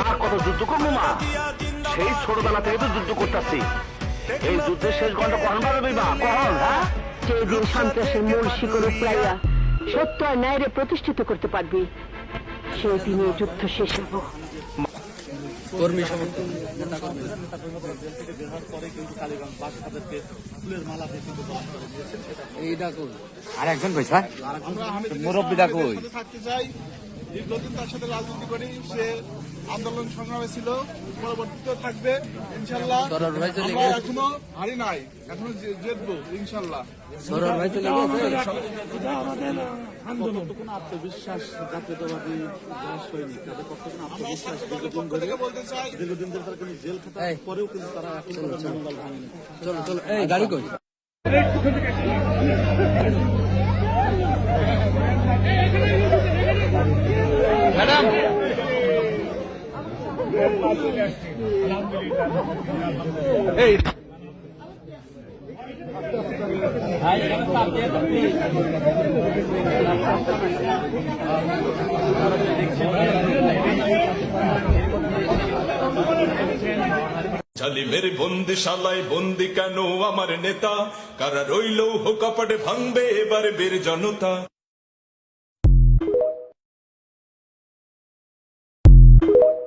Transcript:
আর কত যুদ্ধ করব মা? সেই ছোটবেলা থেকে তো যুদ্ধ করতেছি। এই যুদ্ধের শেষ ঘণ্টা কখন বাজাবে মা? কখন হ্যাঁ? যেদিন সন্ত্রাসের মূল শিকড় প্রাইয়া সত্য আর ন্যায়রে প্রতিষ্ঠিত করতে পারবি সেই দিনে এই যুদ্ধ শেষ হব। কর্মী সমর্থন এইটা কই আর একজন কই স্যার মুরব্বীটা কই? দীর্ঘদিন তার সাথে রাজনীতি করি সে আন্দোলন সংগ্রামে ছিল পরবর্তীতে থাকবে ইনশাল্লাহ। সরোয়ার ভাই চলে আমরা গেছে। এখনও হারি নাই এখনও জিতবো ইনশাল্লাহ। সরোয়ার ভাই চলে গেছে? পক্ষ থেকে বলতে চাই। এই, চলো চলো। এই গাড়ি কই? এই বন্দি বন্দিশালায় বন্দি কেন আমার নেতা কারা রইল হোকাপাটে ভাঙবে এবারে বের জনতা you